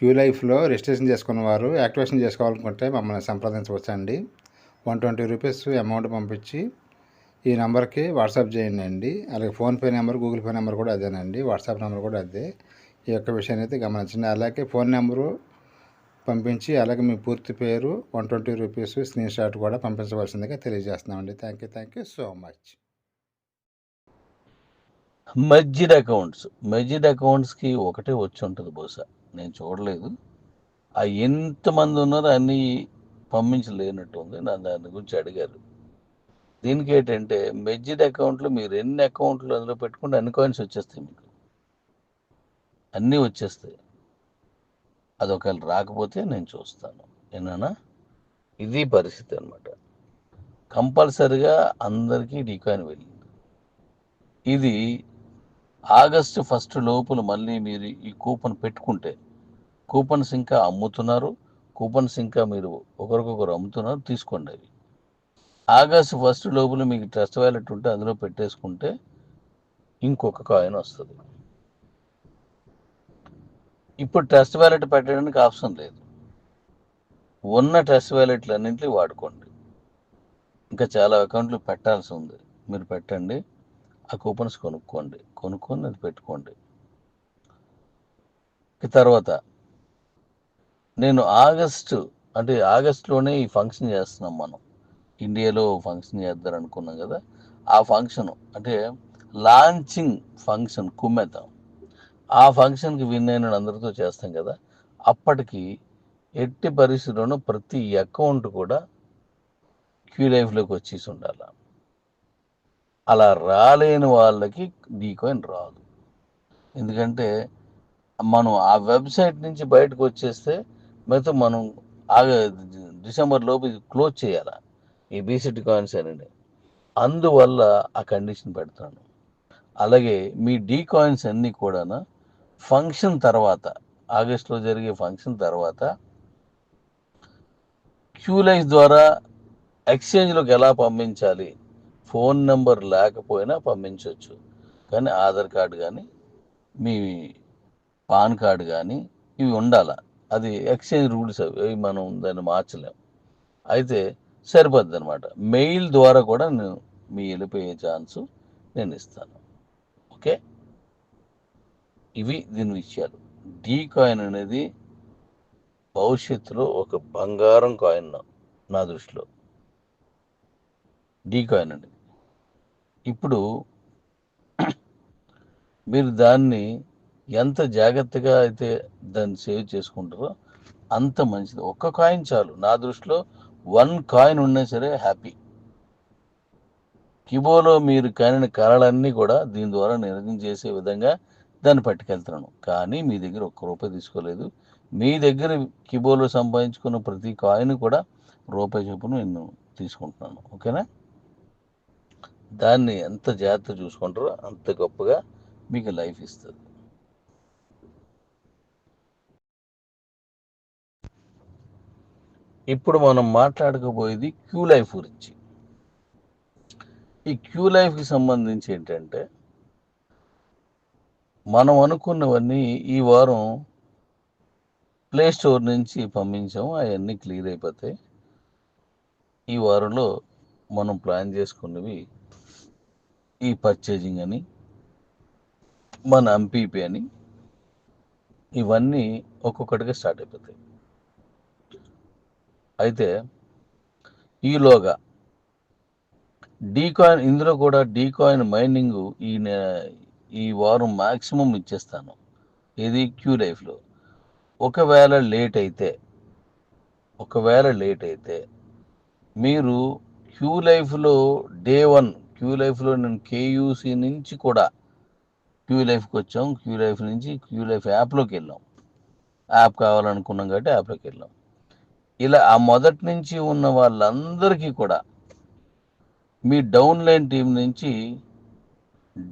Queue లైఫ్లో registration చేసుకున్న వారు యాక్టివేషన్ చేసుకోవాలనుకుంటే మమ్మల్ని సంప్రదించవచ్చండి. వన్ ట్వంటీ రూపీస్ అమౌంట్ పంపించి ఈ నెంబర్కి వాట్సాప్ చేయండి అండి అలాగే PhonePe number Google Pay number కూడా అదేనండి. వాట్సాప్ నెంబర్ కూడా అదే. ఈ యొక్క విషయాన్ని అయితే గమనించండి. అలాగే ఫోన్ నెంబరు పంపించి అలాగే మీ పూర్తి పేరు one twenty rupees screenshot కూడా పంపించవలసిందిగా తెలియజేస్తున్నామండి. Thank you thank you so much. Masjid accounts. మస్జిద్ అకౌంట్స్కి ఒకటే వచ్చి ఉంటుంది బహుశా. నేను చూడలేదు. ఆ ఎంతమంది ఉన్నారో అన్నీ పంపించలేనట్టు ఉంది. నన్ను దాని గురించి అడిగారు. దీనికి ఏంటంటే మెజ్జిడ్ అకౌంట్లో మీరు ఎన్ని అకౌంట్లు అందులో పెట్టుకుంటే అన్ని కాయిన్స్ వచ్చేస్తాయి మీకు. అన్నీ వచ్చేస్తాయి. అది ఒకవేళ రాకపోతే నేను చూస్తాను. ఏనా ఇది పరిస్థితి అనమాట కంపల్సరిగా అందరికీ డీకాయిన్ వెళ్ళింది. ఇది ఆగస్టు ఫస్ట్ లోపల మళ్ళీ మీరు ఈ కూపన్ పెట్టుకుంటే కూపన్స్ ఇంకా అమ్ముతున్నారు. కూపన్స్ ఇంకా మీరు ఒకరికొకరు అమ్ముతున్నారు. తీసుకోండి అవి ఆగస్టు ఫస్ట్ లోపల మీకు ట్రస్ట్ వ్యాలెట్ ఉంటే అందులో పెట్టేసుకుంటే ఇంకొక కాయిన్ వస్తుంది. ఇప్పుడు ట్రస్ట్ వ్యాలెట్ పెట్టడానికి ఆప్షన్ లేదు. ఉన్న ట్రస్ట్ వ్యాలెట్లు అన్నింటినీ వాడుకోండి. ఇంకా చాలా అకౌంట్లు పెట్టాల్సి ఉంది. మీరు పెట్టండి. ఆ కూపన్స్ కొనుక్కోండి. కొనుక్కొని అది పెట్టుకోండి. తర్వాత నేను ఆగస్టు అంటే ఆగస్టులోనే ఈ ఫంక్షన్ చేస్తున్నాం మనం. ఇండియాలో ఫంక్షన్ చేద్దాం అనుకున్నాం కదా. ఆ ఫంక్షన్ అంటే లాంచింగ్ ఫంక్షన్ కుమ్మెతాం ఆ ఫంక్షన్కి విన్ అయిన అందరితో చేస్తాం కదా. అప్పటికి ఎట్టి పరిస్థితుల్లోనూ ప్రతి అకౌంట్ కూడా క్యూ లైఫ్లోకి వచ్చేసి ఉండాలి. అలా రాలేని వాళ్ళకి డీకాయిన్ రాదు. ఎందుకంటే మనం ఆ వెబ్సైట్ నుంచి బయటకు వచ్చేస్తే మిగతా మనం ఆగ డిసెంబర్ లోపు క్లోజ్ చేయాలి? ఈ బీసెట్ కాయిన్స్ అనేది. అందువల్ల ఆ కండిషన్ పెడతాను. అలాగే మీ డీ కాయిన్స్ అన్నీ కూడా ఫంక్షన్ తర్వాత ఆగస్టులో జరిగే ఫంక్షన్ తర్వాత క్యూ ద్వారా ఎక్స్చేంజ్లోకి ఎలా పంపించాలి? ఫోన్ నెంబర్ లేకపోయినా పంపించవచ్చు కానీ ఆధార్ కార్డు కానీ మీ పాన్ కార్డు కానీ ఇవి ఉండాలా? అది ఎక్స్చేంజ్ రూల్స్ అవి అవి మనం దాన్ని మార్చలేము. అయితే సరిపోద్ది అనమాట మెయిల్ ద్వారా కూడా నేను మీ వెళ్ళిపోయే ఛాన్స్ నేను ఇస్తాను. ఓకే? ఇవి దీని విషయాలు. డీ కాయిన్ అనేది భవిష్యత్తులో ఒక బంగారం కాయిన్ నా దృష్టిలో. డీ కాయిన్ అనేది ఇప్పుడు మీరు దాన్ని ఎంత జాగ్రత్తగా అయితే దాన్ని సేవ్ చేసుకుంటారో అంత మంచిది. ఒక్క కాయిన్ చాలు. నా దృష్టిలో వన్ కాయిన్ ఉన్నా సరే హ్యాపీ. కిబోలో మీరు కానిన కళలన్నీ కూడా దీని ద్వారా నిర్ణయం చేసే విధంగా దాన్ని పట్టుకెళ్తున్నాను. కానీ మీ దగ్గర ఒక్క రూపాయి తీసుకోలేదు. మీ దగ్గర కిబోలో సంపాదించుకున్న ప్రతి కాయిన్ కూడా రూపాయి చొప్పున నేను తీసుకుంటున్నాను. ఓకేనా? దాన్ని ఎంత జాగ్రత్త చూసుకుంటారో అంత గొప్పగా మీకు లైఫ్ ఇస్తుంది. ఇప్పుడు మనం మాట్లాడకపోయేది క్యూ లైఫ్ గురించి. ఈ క్యూ లైఫ్కి సంబంధించి ఏంటంటే మనం అనుకున్నవన్నీ ఈ వారం ప్లే స్టోర్ నుంచి పంపించాము అవన్నీ క్లియర్ అయిపోతాయి. ఈ వారంలో మనం ప్లాన్ చేసుకున్నవి ఈ పర్చేజింగ్ అని మన ఎంపీపీ అని ఇవన్నీ ఒక్కొక్కటిగా స్టార్ట్ అయిపోతాయి. అయితే ఈలోగా డీకాయిన్ ఇందులో కూడా డీకాయిన్ మైనింగ్ ఈ నె- ఈ వారం మ్యాక్సిమం ఇచ్చేస్తాను. ఇది క్యూ లైఫ్లో. ఒకవేళ లేట్ అయితే ఒకవేళ లేట్ అయితే మీరు క్యూ లైఫ్లో డే వన్ క్యూ లైఫ్లో నేను కేయూసీ నుంచి కూడా క్యూ లైఫ్కి వచ్చాం. క్యూ లైఫ్ నుంచి క్యూ లైఫ్ యాప్లోకి వెళ్ళాం. యాప్ కావాలనుకున్నాం కాబట్టి యాప్లోకి వెళ్ళాం. ఇలా ఆ మొదటి నుంచి ఉన్న వాళ్ళందరికీ కూడా మీ డౌన్ లైన్ టీం నుంచి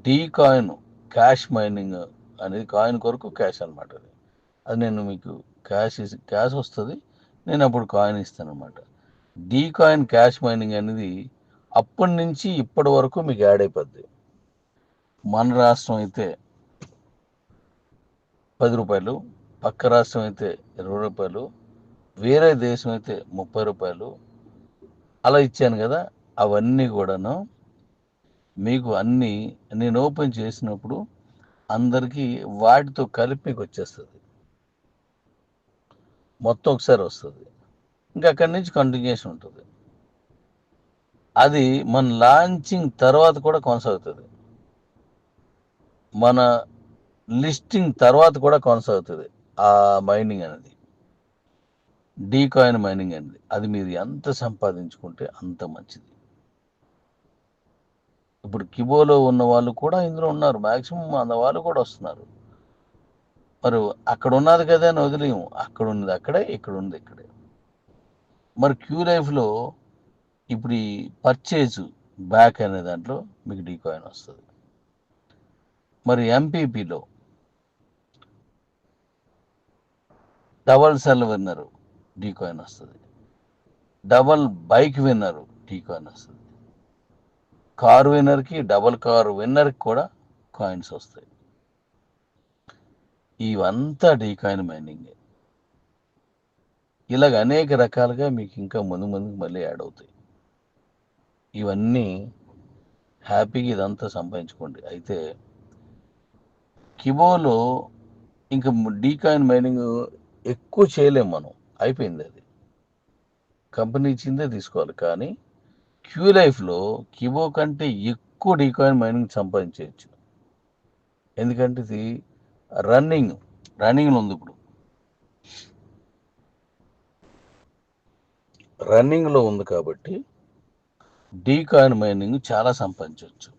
డీ కాయిన్ క్యాష్ మైనింగ్ అనేది కాయిన్ కొరకు క్యాష్ అనమాట అది. అది నేను మీకు క్యాష్ క్యాష్ వస్తుంది నేను అప్పుడు కాయిన్ ఇస్తాను అనమాట డీ కాయిన్ క్యాష్ మైనింగ్ అనేది అప్పటి నుంచి ఇప్పటి వరకు మీకు యాడ్ అయిపోద్ది. మన రాష్ట్రం అయితే పది రూపాయలు పక్క రాష్ట్రం అయితే ఇరవై రూపాయలు వేరే దేశం అయితే ముప్పై రూపాయలు అలా ఇచ్చాను కదా అవన్నీ కూడాను మీకు అన్నీ నేను ఓపెన్ చేసినప్పుడు అందరికీ వాటితో కలిపి మీకు వచ్చేస్తుంది. మొత్తం ఒకసారి వస్తుంది. ఇంకా అక్కడి నుంచి కంటిన్యూషన్ ఉంటుంది. అది మన లాంచింగ్ తర్వాత కూడా కొనసాగుతుంది. మన లిస్టింగ్ తర్వాత కూడా కొనసాగుతుంది. ఆ మైనింగ్ అనేది. డీ కాయిన్ మైనింగ్ అనేది అది మీరు ఎంత సంపాదించుకుంటే అంత మంచిది. ఇప్పుడు కిబోలో ఉన్న వాళ్ళు కూడా ఇందులో ఉన్నారు. మ్యాక్సిమం అన్న వాళ్ళు కూడా వస్తున్నారు. మరి అక్కడ ఉన్నది కదా అని వదిలేము అక్కడ ఉన్నది అక్కడే ఇక్కడ ఉన్నది ఇక్కడే. మరి క్యూ లైఫ్లో ఇప్పుడు ఈ పర్చేజ్ బ్యాక్ అనే దాంట్లో మీకు డీ కాయిన్ వస్తుంది. మరి ఎంపీపీలో double cell winner. D coin వస్తుంది. Double bike winner D coin వస్తుంది. కారు విన్నర్కి డబల్ కారు విన్నర్కి కూడా కాయిన్స్ వస్తాయి. ఇవంతా డీ కాయిన్ మైనింగ్. ఇలాగ అనేక రకాలుగా మీకు ఇంకా ముందు ముందుకు మళ్ళీ యాడ్ అవుతాయి. ఇవన్నీ హ్యాపీగా ఇదంతా సంపాదించుకోండి. అయితే కిబోలో ఇంకా డీ కాయిన్ మైనింగ్ ఎక్కువ చేయలేం మనం. అయిపోయింది అది. కంపెనీ ఇచ్చిందే తీసుకోవాలి. కానీ క్యూ లైఫ్లో కిబో కంటే ఎక్కువ డీకాయిన్ మైనింగ్ సంపాదించవచ్చు ఎందుకంటే ఇది రన్నింగ్ రన్నింగ్లో ఉంది ఇప్పుడు. రన్నింగ్లో ఉంది కాబట్టి డీకాయిన్ మైనింగ్ చాలా సంపాదించవచ్చు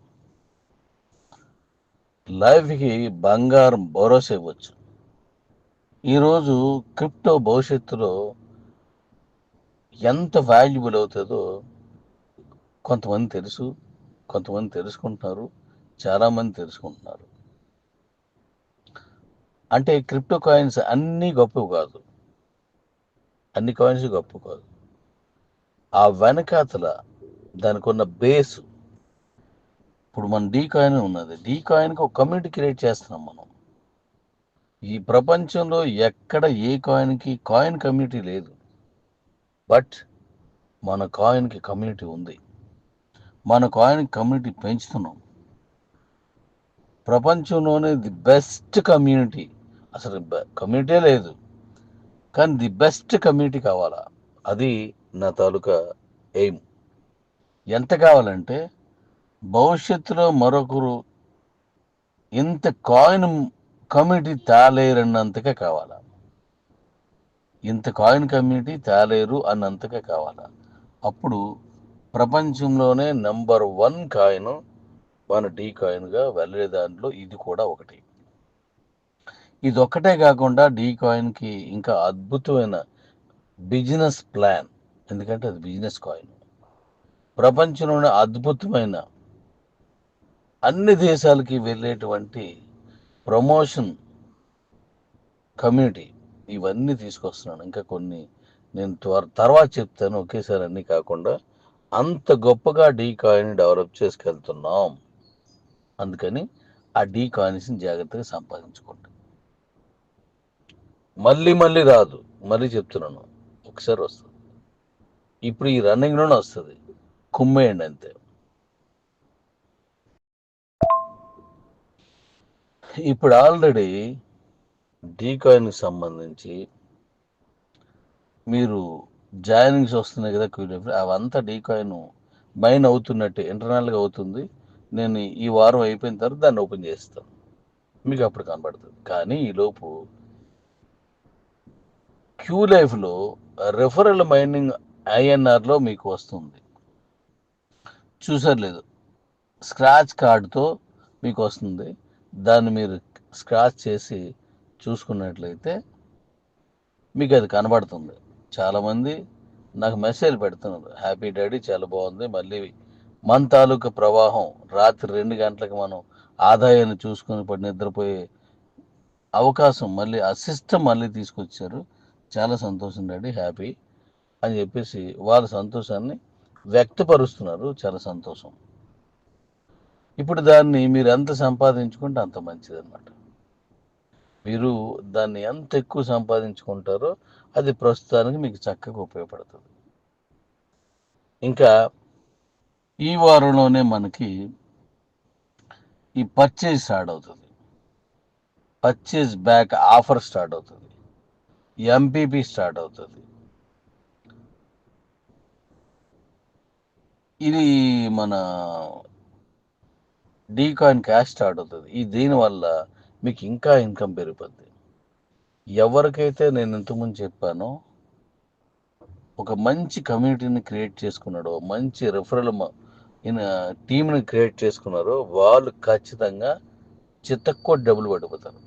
లైఫ్కి బంగారం భరోసా ఇవ్వచ్చు. ఈరోజు క్రిప్టో భవిష్యత్తులో ఎంత వాల్యుబుల్ అవుతుందో కొంతమంది తెలుసు కొంతమంది తెలుసుకుంటున్నారు చాలామంది తెలుసుకుంటున్నారు. అంటే క్రిప్టో కాయిన్స్ అన్నీ గొప్పవి కాదు. అన్ని కాయిన్స్ గొప్ప కాదు. ఆ వెనకాతల దానికి ఉన్న బేస్ ఇప్పుడు మన డీ కాయిన్ ఉన్నది. డీ కాయిన్కి ఒక కమ్యూనిటీ క్రియేట్ చేస్తున్నాం మనం. ఈ ప్రపంచంలో ఎక్కడ ఏ కాయిన్కి కాయిన్ కమ్యూనిటీ లేదు. బట్ మన కాయిన్కి కమ్యూనిటీ ఉంది. మన కాయిన్ కమ్యూనిటీ పెంచుతున్నాం. ప్రపంచంలోనే ది బెస్ట్ కమ్యూనిటీ అసలు కమ్యూనిటీ లేదు. కానీ ది బెస్ట్ కమ్యూనిటీ కావాలా? అది నా తాలూకా ఎయిమ్ ఎంత కావాలంటే భవిష్యత్తులో మరొకరు ఇంత కాయిన్ కమ్యూనిటీ తేలేరన్నంతగా కావాలా? ఇంత కాయిన్ కమ్యూనిటీ తేలేరు అన్నంతగా కావాలా? అప్పుడు ప్రపంచంలోనే నంబర్ వన్ కాయిన్ మన డీ కాయిన్గా వెళ్ళే దాంట్లో ఇది కూడా ఒకటి. ఇది ఒక్కటే కాకుండా డీ కాయిన్కి ఇంకా అద్భుతమైన బిజినెస్ ప్లాన్. ఎందుకంటే అది బిజినెస్ కాయిన్. ప్రపంచంలోనే అద్భుతమైన అన్ని దేశాలకి వెళ్ళేటువంటి ప్రమోషన్ కమ్యూనిటీ ఇవన్నీ తీసుకొస్తున్నాను. ఇంకా కొన్ని నేను త్వర- తర్వాత చెప్తాను. ఒకేసారి అన్నీ కాకుండా అంత గొప్పగా డీ కాయిన్ డెవలప్ చేసుకెళ్తున్నాం. అందుకని ఆ డీ కాయిన్స్ని జాగ్రత్తగా సంపాదించుకోండి. మళ్ళీ మళ్ళీ రాదు. మళ్ళీ చెప్తున్నాను. ఒకసారి వస్తుంది. ఇప్పుడు ఈ రన్నింగ్లోనే వస్తుంది. కుమ్మేయండి అంతే. ఇప్పుడు ఆల్రెడీ డీకాయిన్కి సంబంధించి మీరు జాయినింగ్స్ వస్తున్నాయి కదా క్యూ అవంతా డీకాయిన్ మైన్ అవుతున్నట్టే ఇంటర్నల్గా అవుతుంది. నేను ఈ వారం అయిపోయిన తర్వాత దాన్ని ఓపెన్ చేస్తాను. మీకు అప్పుడు కనబడుతుంది. కానీ ఈలోపు క్యూ లైఫ్లో రెఫరల్ మైనింగ్ ఐఎన్ఆర్లో మీకు వస్తుంది. చూసారు లేదు స్క్రాచ్ కార్డుతో మీకు వస్తుంది. దాన్ని మీరు స్క్రాచ్ చేసి చూసుకున్నట్లయితే మీకు అది కనబడుతుంది. చాలామంది నాకు మెసేజ్ పెడుతున్నారు. హ్యాపీ డాడీ చాలా బాగుంది. మళ్ళీ మన తాలూకా ప్రవాహం రాత్రి రెండు గంటలకు మనం ఆదాయాన్ని చూసుకొని పడి నిద్రపోయే అవకాశం మళ్ళీ ఆ సిస్టమ్ మళ్ళీ తీసుకొచ్చారు. చాలా సంతోషం డాడీ హ్యాపీ అని చెప్పేసి వాళ్ళ సంతోషాన్ని వ్యక్తపరుస్తున్నారు. చాలా సంతోషం. ఇప్పుడు దాన్ని మీరు ఎంత సంపాదించుకుంటే అంత మంచిది అనమాట మీరు దాన్ని ఎంత ఎక్కువ సంపాదించుకుంటారో అది ప్రస్తుతానికి మీకు చక్కగా ఉపయోగపడుతుంది. ఇంకా ఈ వారంలోనే మనకి ఈ పర్చేజ్ స్టార్ట్ అవుతుంది. పర్చేజ్ బ్యాక్ ఆఫర్ స్టార్ట్ అవుతుంది. ఎంపీపీ స్టార్ట్ అవుతుంది. ఇది మన డీ కాయిన్ క్యాష్ స్టార్ట్ అవుతుంది. ఈ దీనివల్ల మీకు ఇంకా ఇన్కమ్ పెరిగిపోద్ది. ఎవరికైతే నేను ఇంతకుముందు చెప్పానో ఒక మంచి కమ్యూనిటీని క్రియేట్ చేసుకున్నాడో మంచి రెఫరల్ టీంని క్రియేట్ చేసుకున్నారో వాళ్ళు ఖచ్చితంగా చిత్తక్కువ డబ్బులు పడిపోతారు.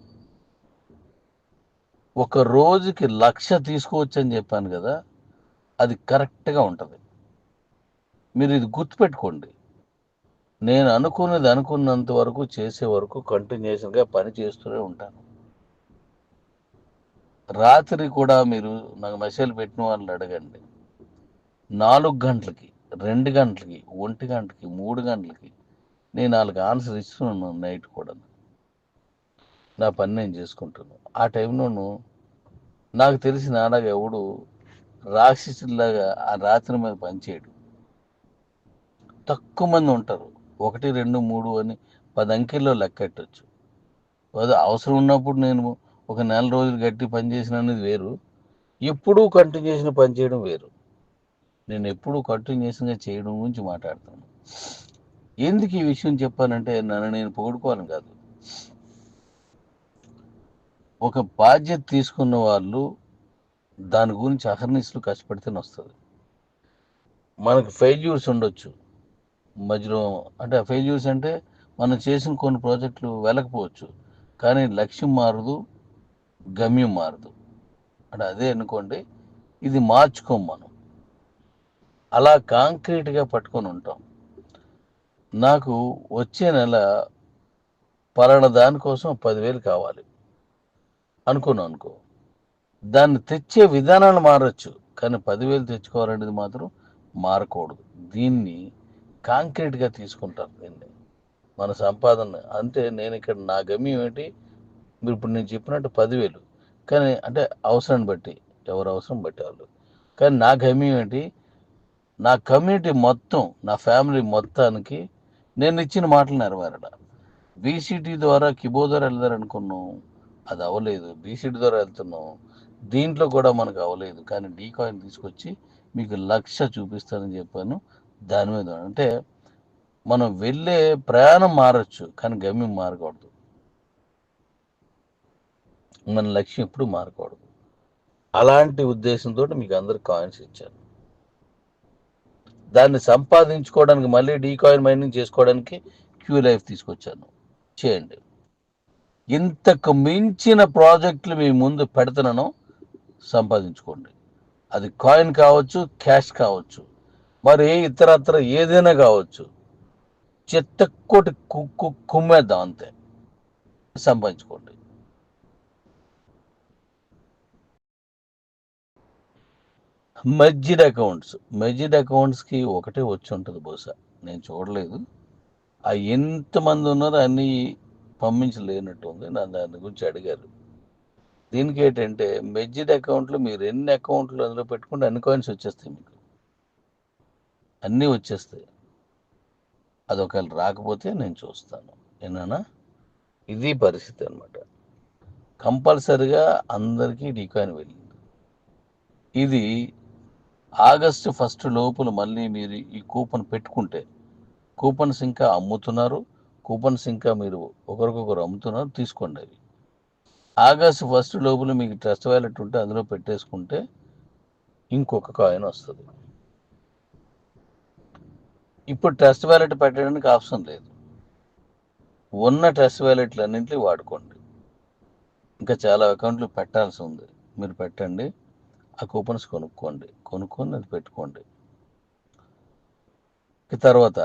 ఒక రోజుకి లక్ష తీసుకోవచ్చు అని చెప్పాను కదా అది కరెక్ట్గా ఉంటుంది. మీరు ఇది గుర్తుపెట్టుకోండి. నేను అనుకున్నది అనుకున్నంత వరకు చేసే వరకు కంటిన్యూషన్గా పని చేస్తూనే ఉంటాను. రాత్రి కూడా మీరు నాకు మెసేజ్ పెట్టిన వాళ్ళని అడగండి. నాలుగు గంటలకి రెండు గంటలకి ఒంటి గంటకి మూడు గంటలకి నేను వాళ్ళకి ఆన్సర్ ఇస్తున్నాను నైట్ కూడా. నా పని నేను చేసుకుంటున్నాను ఆ టైంలోను నాకు తెలిసిన ఆడగ ఎవడు రాక్షసులాగా ఆ రాత్రి మీద పనిచేయడు తక్కువ మంది ఉంటారు. ఒకటి రెండు మూడు అని పది అంకెల్లో లెక్కెట్టచ్చు. అది అవసరం ఉన్నప్పుడు నేను ఒక నెల రోజులు గట్టి పని చేసిన అనేది వేరు. ఎప్పుడూ కంటిన్యూషన్ పని చేయడం వేరు. నేను ఎప్పుడూ కంటిన్యూషన్గా చేయడం గురించి మాట్లాడుతాను. ఎందుకు ఈ విషయం చెప్పానంటే నన్ను నేను పొగుడుకోవాలని కాదు. ఒక బాధ్యత తీసుకున్న వాళ్ళు దాని గురించి అహర్నిస్లు కష్టపడితేనే వస్తుంది. మనకు ఫెయిల్యూర్స్ ఉండొచ్చు. మధ్యలో అంటే ఫెయిల్యూర్స్ అంటే మనం చేసిన కొన్ని ప్రాజెక్టులు వెళ్ళకపోవచ్చు కానీ లక్ష్యం మారదు గమ్యం మారదు. అంటే అదే అనుకోండి ఇది మార్చుకోం మనం. అలా కాంక్రీట్గా పట్టుకొని ఉంటాం. నాకు వచ్చే నెల పలానా దానికోసం పదివేలు కావాలి. అనుకోను అనుకో. దాన్ని తెచ్చే విధానాలు మారచ్చు కానీ పదివేలు తెచ్చుకోవాలనేది మాత్రం మారకూడదు. దీన్ని కాంక్రీట్గా తీసుకుంటారు దీన్ని. మన సంపాదన. అంటే నేను ఇక్కడ నా గమ్యం ఏంటి? మీరు ఇప్పుడు నేను చెప్పినట్టు పదివేలు. కానీ అంటే అవసరాన్ని బట్టి ఎవరు అవసరం బట్టి వాళ్ళు. కానీ నా గమ్యం ఏంటి? నా కమ్యూనిటీ మొత్తం నా ఫ్యామిలీ మొత్తానికి నేను ఇచ్చిన మాటలు నెరవేరడ బీసీటీ ద్వారా కిబో ద్వారా వెళ్దారనుకున్నాం అది అవ్వలేదు. బీసీటీ ద్వారా వెళ్తున్నాం. దీంట్లో కూడా మనకు అవ్వలేదు. కానీ డీ కాయిన్ తీసుకొచ్చి మీకు లక్ష చూపిస్తానని చెప్పాను. దాని మీద అంటే మనం వెళ్ళే ప్రయాణం మారచ్చు కానీ గమ్యం మారకూడదు. మన లక్ష్యం ఎప్పుడు మారకూడదు. అలాంటి ఉద్దేశంతో మీకు అందరు కాయిన్స్ ఇచ్చారు. దాన్ని సంపాదించుకోవడానికి మళ్ళీ డీ కాయిన్ మైనింగ్ చేసుకోవడానికి క్యూ లైఫ్ తీసుకొచ్చాను. చేయండి. ఇంతకు మించిన ప్రాజెక్టులు మీ ముందు పెడతనను సంపాదించుకోండి. అది కాయిన్ కావచ్చు క్యాష్ కావచ్చు. మరి ఇతరత్ర ఏదైనా కావచ్చు చిత్తకోటి కుక్కు కుమ్మేద్దాం అంతే. సంపాదించుకోండి. మెజ్జిడ్ అకౌంట్స్ మెజ్జిడ్ అకౌంట్స్కి ఒకటే వచ్చి ఉంటుంది బహుశా. నేను చూడలేదు. ఆ ఎంతమంది ఉన్నారో అన్నీ పంపించలేనట్టు ఉంది. దాని గురించి అడిగారు. దీనికి ఏంటంటే మెజ్జిడ్ అకౌంట్లో మీరు ఎన్ని అకౌంట్లు అందులో పెట్టుకుంటే అన్ని కాయిన్స్ వచ్చేస్తాయి మీకు. అన్నీ వచ్చేస్తాయి. అది ఒకవేళ రాకపోతే నేను చూస్తాను. ఏనా ఇది పరిస్థితి అనమాట కంపల్సరిగా అందరికీ డీకాయిన్ వెళ్ళింది. ఇది ఆగస్టు ఫస్ట్ లోపల మళ్ళీ మీరు ఈ కూపన్ పెట్టుకుంటే కూపన్స్ ఇంకా అమ్ముతున్నారు. కూపన్స్ ఇంకా మీరు ఒకరికొకరు అమ్ముతున్నారు. తీసుకోండి అవి. ఆగస్టు ఫస్ట్ లోపల మీకు ట్రస్ట్ వ్యాలెట్ ఉంటే అందులో పెట్టేసుకుంటే ఇంకొక కాయిన్ వస్తుంది. ఇప్పుడు ట్రస్ట్ వ్యాలెట్ పెట్టడానికి ఆప్షన్ లేదు. ఉన్న ట్రస్ట్ వ్యాలెట్లు అన్నింటినీ వాడుకోండి. ఇంకా చాలా అకౌంట్లు పెట్టాల్సి ఉంది. మీరు పెట్టండి. ఆ కూపన్స్ కొనుక్కోండి. కొనుక్కొని అది పెట్టుకోండి. తర్వాత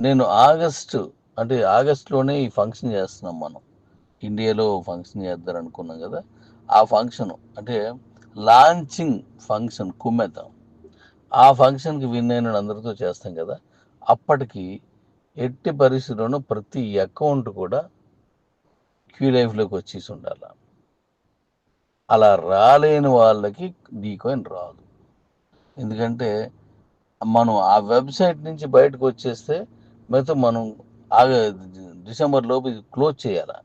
నేను ఆగస్టు అంటే ఆగస్టులోనే ఈ ఫంక్షన్ చేస్తున్నాం మనం. ఇండియాలో ఫంక్షన్ చేద్దాం అనుకున్నాం కదా. ఆ ఫంక్షన్ అంటే లాంచింగ్ ఫంక్షన్ కుమ్మెతాం. ఆ ఫంక్షన్కి విన్ అయిన అందరితో చేస్తాం కదా అప్పటికి ఎట్టి పరిస్థితుల్లోనూ ప్రతి అకౌంట్ కూడా క్యూ లైఫ్లోకి వచ్చేసి ఉండాలి. అలా రాలేని వాళ్ళకి డీకాయిన్ రాదు. ఎందుకంటే మనం ఆ వెబ్సైట్ నుంచి బయటకు వచ్చేస్తే మిగతా మనం ఆగ డిసెంబర్ లోపు ఇది క్లోజ్ చేయాలా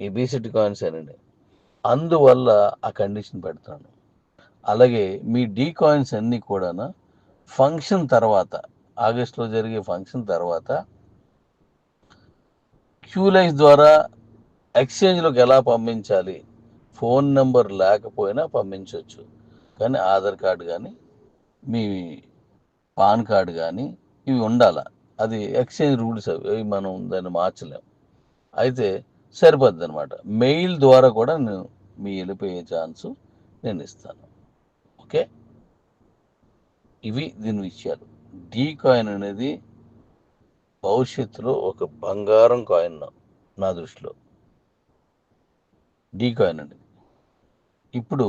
ఈ బీసెట్ కాయిన్స్ అనేది అందువల్ల ఆ కండిషన్ పెడతాను. అలాగే మీ డీ కాయిన్స్ అన్నీ కూడా ఫంక్షన్ తర్వాత ఆగస్టులో జరిగే ఫంక్షన్ తర్వాత క్యూలైస్ ద్వారా ఎక్స్చేంజ్లోకి ఎలా పంపించాలి? ఫోన్ నెంబర్ లేకపోయినా పంపించవచ్చు కానీ ఆధార్ కార్డు కానీ మీ పాన్ కార్డు కానీ ఇవి ఉండాల. అది ఎక్స్చేంజ్ రూల్స్ అవి అవి మనం దాన్ని మార్చలేం. అయితే సరిపోద్ది అనమాట మెయిల్ ద్వారా కూడా నేను మీ వెళ్ళిపోయే ఛాన్సు నేను ఇస్తాను. ఓకే? ఇవి దీని విషయాలు. డీ కాయిన్ అనేది భవిష్యత్తులో ఒక బంగారం కాయిన్ నా దృష్టిలో. డీ కాయిన్ అనేది ఇప్పుడు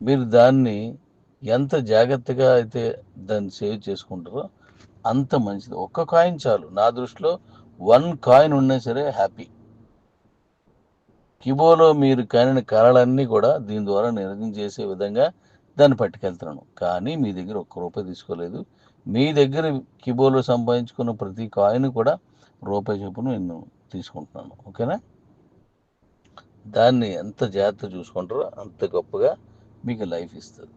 మీరు దాన్ని ఎంత జాగ్రత్తగా అయితే దాన్ని సేవ్ చేసుకుంటారో అంత మంచిది. ఒక్క కాయిన్ చాలు. నా దృష్టిలో వన్ కాయిన్ ఉన్నా సరే హ్యాపీ. కిబోలో మీరు కానిన కళలన్నీ కూడా దీని ద్వారా నిర్ణయం చేసే విధంగా దాన్ని పట్టుకెళ్తున్నాను. కానీ మీ దగ్గర ఒక్క రూపాయి తీసుకోలేదు. మీ దగ్గర కిబోలో సంపాదించుకున్న ప్రతి కాయిన్ కూడా రూపాయి చొప్పున నేను తీసుకుంటున్నాను. ఓకేనా? దాన్ని ఎంత జాగ్రత్త చూసుకుంటారో అంత గొప్పగా మీకు లైఫ్ ఇస్తుంది.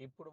ఇప్పుడు